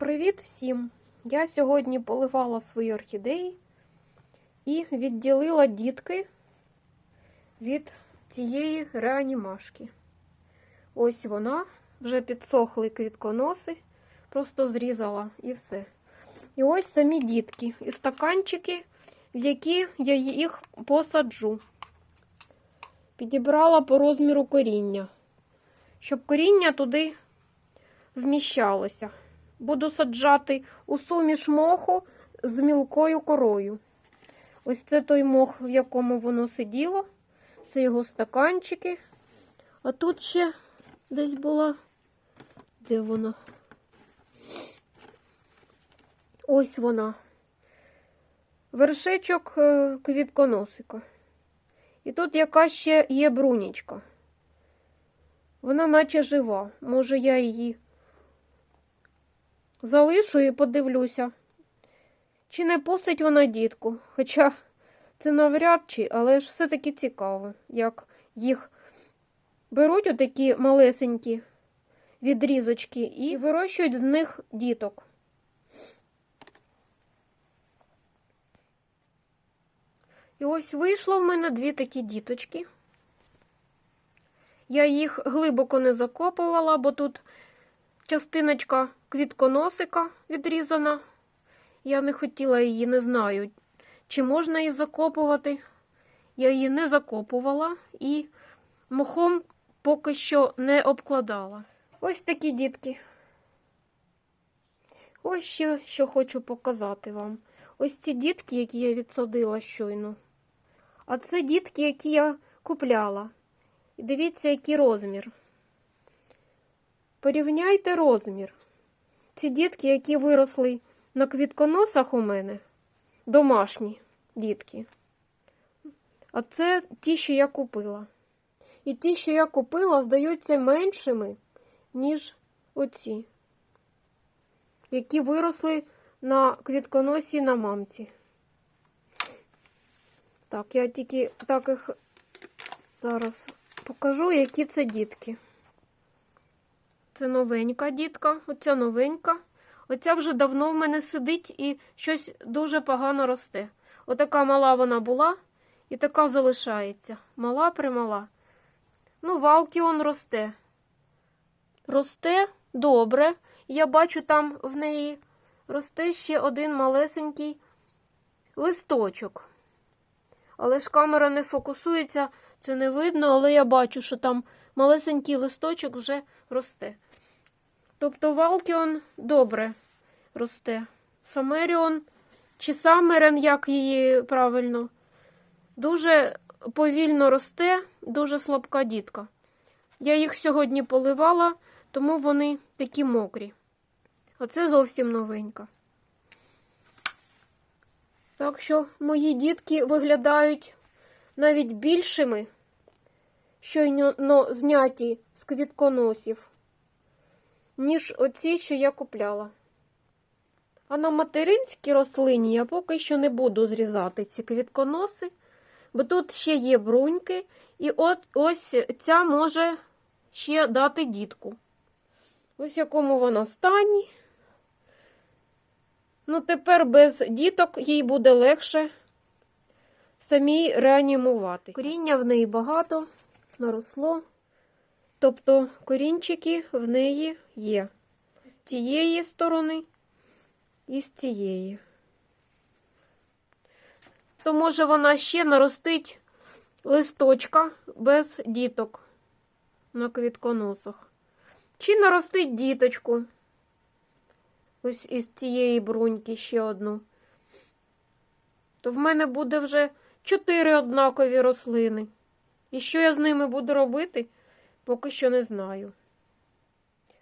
Привіт всім! Я сьогодні поливала свої орхідеї і відділила дітки від цієї реанімашки. Ось вона, вже підсохли квітконоси, просто зрізала і все. І ось самі дітки і стаканчики, в які я їх посаджу. Підібрала по розміру коріння, щоб коріння туди вміщалося. Буду саджати у суміш моху з мілкою корою. Ось це той мох, в якому воно сиділо. Це його стаканчики. А тут ще десь була. Де вона? Ось вона. Вершечок е, квітконосика. І тут яка ще є брунічка. Вона наче жива. Може, я її залишу і подивлюся, чи не пустить вона дітку. Хоча це навряд чи, але ж все-таки цікаво, як їх беруть отакі малесенькі відрізочки і вирощують з них діток. І ось вийшло в мене дві такі діточки. Я їх глибоко не закопувала, бо тут частиночка квітконосика відрізана. Я не хотіла її, не знаю, чи можна її закопувати. Я її не закопувала і мохом поки що не обкладала. Ось такі дітки. Ось ще що хочу показати вам. Ось ці дітки, які я відсадила щойно. А це дітки, які я купляла. І дивіться, який розмір. Порівняйте розмір. Ці дітки, які виросли на квітконосах у мене, домашні дітки. А це ті, що я купила. І ті, що я купила, здаються меншими, ніж оці, які виросли на квітконосі на мамці. Так, я тільки так їх зараз покажу, які це дітки. Це новенька дітка, оця новенька. Оця вже давно в мене сидить і щось дуже погано росте. Отака мала вона була і така залишається. Мала примала. Ну, валки он росте. Росте добре. Я бачу, там в неї росте ще один малесенький листочок. Але ж камера не фокусується, це не видно, але я бачу, що там малесенький листочок вже росте. Тобто Валкіон добре росте. Самеріон чи Самерен, як її правильно, дуже повільно росте, дуже слабка дітка. Я їх сьогодні поливала, тому вони такі мокрі. Оце зовсім новенька. Так що мої дітки виглядають навіть більшими, щойно зняті з квітконосів, ніж оці, що я купляла. А на материнській рослині я поки що не буду зрізати ці квітконоси, бо тут ще є бруньки, і от ось ця може ще дати дітку. Ось якому вона стані. Ну, тепер без діток їй буде легше самій реанімувати. Коріння в неї багато наросло. Тобто корінчики в неї є з цієї сторони і з цієї. То може вона ще наростить листочка без діток на квітконосах. Чи наростить діточку. Ось із цієї бруньки ще одну. То в мене буде вже чотири однакові рослини. І що я з ними буду робити, поки що не знаю.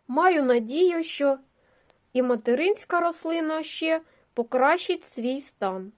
Маю надію, що і материнська рослина ще покращить свій стан.